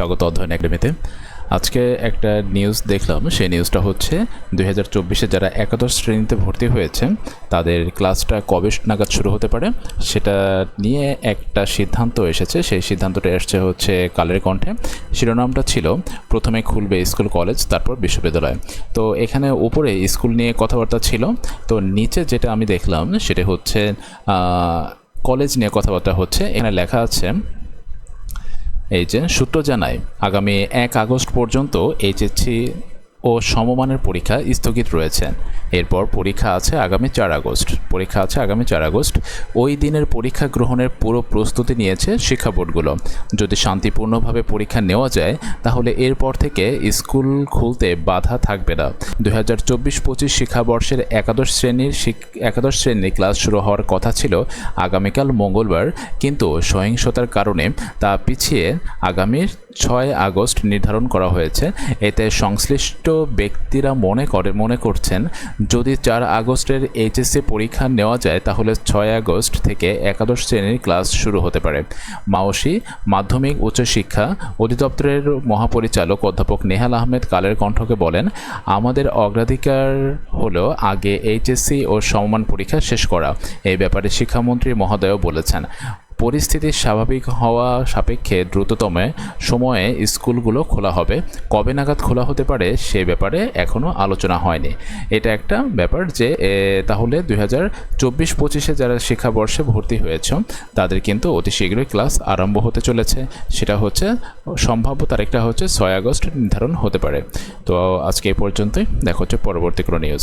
স্বাগত অধ্যয়ন একাডেমিতে। আজকে একটা নিউজ দেখলাম, সেই নিউজটা হচ্ছে দুই হাজার চব্বিশে যারা একাদশ শ্রেণীতে ভর্তি হয়েছে, তাদের ক্লাসটা কবে নাগাদ শুরু হতে পারে, সেটা নিয়ে একটা সিদ্ধান্ত এসেছে। সেই সিদ্ধান্তটা এসছে হচ্ছে কালের কণ্ঠে। শিরোনামটা ছিল, প্রথমে খুলবে স্কুল কলেজ, তারপর বিশ্ববিদ্যালয়। তো এখানে উপরে স্কুল নিয়ে কথাবার্তা ছিল। তো নিচে যেটা আমি দেখলাম, সেটা হচ্ছে কলেজ নিয়ে কথাবার্তা হচ্ছে। এখানে লেখা আছে এই সূত্র জানায় আগামী এক আগস্ট পর্যন্ত এইচএসসি ও সমমানের পরীক্ষা স্থগিত রয়েছে। এরপর পরীক্ষা আছে আগামী চার আগস্ট। পরীক্ষা আছে আগামী চার আগস্ট। ওই দিনের পরীক্ষা গ্রহণের পুরো প্রস্তুতি নিয়েছে শিক্ষা বোর্ডগুলো। যদি শান্তিপূর্ণভাবে পরীক্ষা নেওয়া যায়, তাহলে এরপর থেকে স্কুল খুলতে বাধা থাকবে না। দুই হাজার চব্বিশ পঁচিশ শিক্ষাবর্ষের একাদশ শ্রেণির একাদশ শ্রেণির ক্লাস শুরু হওয়ার কথা ছিল আগামীকাল মঙ্গলবার। কিন্তু সহিংসতার কারণে তা পিছিয়ে আগামী ছয় আগস্ট নির্ধারণ করা হয়েছে। এতে সংশ্লিষ্ট ব্যক্তিরা মনে করে মনে করছেন, যদি চার আগস্টের এইচএসসি পরীক্ষা নেওয়া যায়, তাহলে ছয় আগস্ট থেকে একাদশ শ্রেণির ক্লাস শুরু হতে পারে। মাওসি, মাধ্যমিক উচ্চশিক্ষা অধিদপ্তরের মহাপরিচালক অধ্যাপক নেহাল আহমেদ কালের কণ্ঠকে বলেন, আমাদের অগ্রাধিকার হলো আগে এইচএসসি ও সমমান পরীক্ষা শেষ করা। এই ব্যাপারে শিক্ষামন্ত্রী মহোদয়ও বলেছেন। পরিস্থিতি স্বাভাবিক হওয়া সাপেক্ষে দ্রুততম সময়ে স্কুলগুলো খোলা হবে। কবে নাগাদ খোলা হতে পারে সে ব্যাপারে এখনও আলোচনা হয়নি। এটা একটা ব্যাপার যে তাহলে দুই হাজার চব্বিশ পঁচিশে যারা শিক্ষাবর্ষে ভর্তি হয়েছে, তাদের কিন্তু অতি শীঘ্রই ক্লাস আরম্ভ হতে চলেছে। সেটা হচ্ছে, সম্ভাব্য তারিখটা হচ্ছে ছয় আগস্ট নির্ধারণ হতে পারে। তো আজকে এই পর্যন্তই। দেখা হচ্ছে পরবর্তী কোনো নিউজ